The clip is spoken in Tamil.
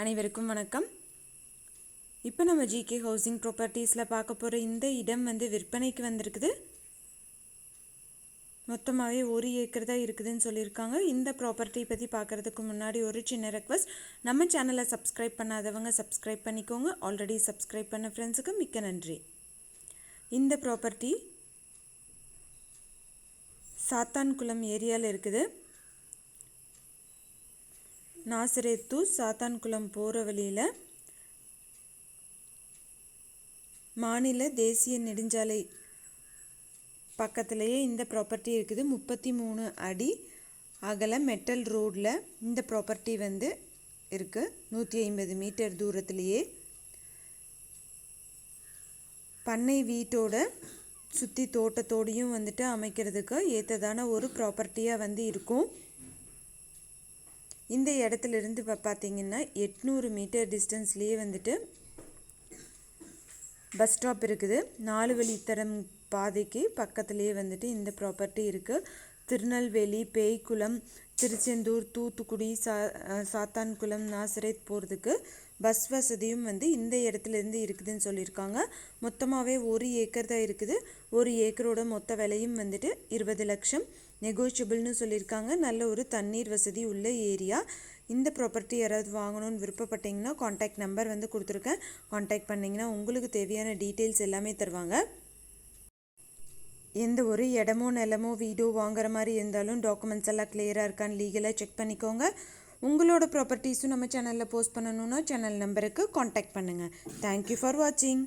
அனைவருக்கும் வணக்கம். இப்போ நம்ம ஜிகே ஹவுசிங் ப்ராப்பர்ட்டிஸில் பார்க்க போகிற இந்த இடம் வந்து விற்பனைக்கு வந்திருக்குது. மொத்தமாகவே ஒரு ஏக்கர் தான் இருக்குதுன்னு சொல்லியிருக்காங்க. இந்த ப்ராப்பர்ட்டி பற்றி பார்க்குறதுக்கு முன்னாடி ஒரு சின்ன ரெக்வஸ்ட் நம்ம சேனலை சப்ஸ்கிரைப் பண்ணாதவங்க சப்ஸ்கிரைப் பண்ணிக்கோங்க. ஆல்ரெடி சப்ஸ்கிரைப் பண்ண ஃப்ரெண்ட்ஸுக்கு மிக்க நன்றி. இந்த ப்ராப்பர்ட்டி சாத்தான்குளம் ஏரியாவில் இருக்குது. நாசரேத்து சாத்தான்குளம் போகிற வழியில் மாநில தேசிய நெடுஞ்சாலை பக்கத்துலேயே இந்த ப்ராப்பர்ட்டி இருக்குது. முப்பத்தி மூணு அடி அகல மெட்டல் ரோடில் இந்த ப்ராப்பர்ட்டி வந்து இருக்குது நூற்றி ஐம்பது மீட்டர் தூரத்துலேயே பண்ணை வீட்டோட சுற்றி தோட்டத்தோடையும் வந்துட்டு அமைக்கிறதுக்கு ஏற்றதான ஒரு ப்ராப்பர்ட்டியாக வந்து இருக்கும். இந்த இடத்துல இருந்து இப்போ பார்த்தீங்கன்னா எட்நூறு மீட்டர் டிஸ்டன்ஸ்லேயே வந்துட்டு பஸ் ஸ்டாப் இருக்குது. நாலு வழித்தடம் பாதைக்கு பக்கத்துலேயே வந்துட்டு இந்த ப்ராப்பர்ட்டி இருக்குது திருநெல்வேலி பேய்க்குளம் திருச்செந்தூர் தூத்துக்குடி சா சாத்தான்குளம் நாசரேத் போகிறதுக்கு பஸ் வசதியும் வந்து இந்த இடத்துலேருந்து இருக்குதுன்னு சொல்லியிருக்காங்க. மொத்தமாகவே ஒரு ஏக்கர் தான் இருக்குது. ஒரு ஏக்கரோட மொத்த விலையும் வந்துட்டு இருபது லட்சம். நெகோஷியபிள்னு சொல்லியிருக்காங்க. நல்ல ஒரு தண்ணீர் வசதி உள்ள ஏரியா. இந்த ப்ராப்பர்ட்டி யாராவது வாங்கணும்னு விருப்பப்பட்டீங்கன்னா காண்டாக்ட் நம்பர் வந்து கொடுத்துருக்கேன். காண்டாக்ட் பண்ணிங்கன்னா உங்களுக்கு தேவையான டீட்டெயில்ஸ் எல்லாமே தருவாங்க. எந்த ஒரு இடமோ நிலமோ வீடோ வாங்குற மாதிரி இருந்தாலும் டாக்குமெண்ட்ஸ் எல்லாம் கிளியராக இருக்கான்னு லீகலாக செக் பண்ணிக்கோங்க. உங்களோட ப்ராப்பர்ட்டிஸும் நம்ம சேனலில் போஸ்ட் பண்ணணுன்னா சேனல் நம்பருக்கு காண்டாக்ட் பண்ணுங்கள் தேங்க்யூ ஃபார் வாட்சிங்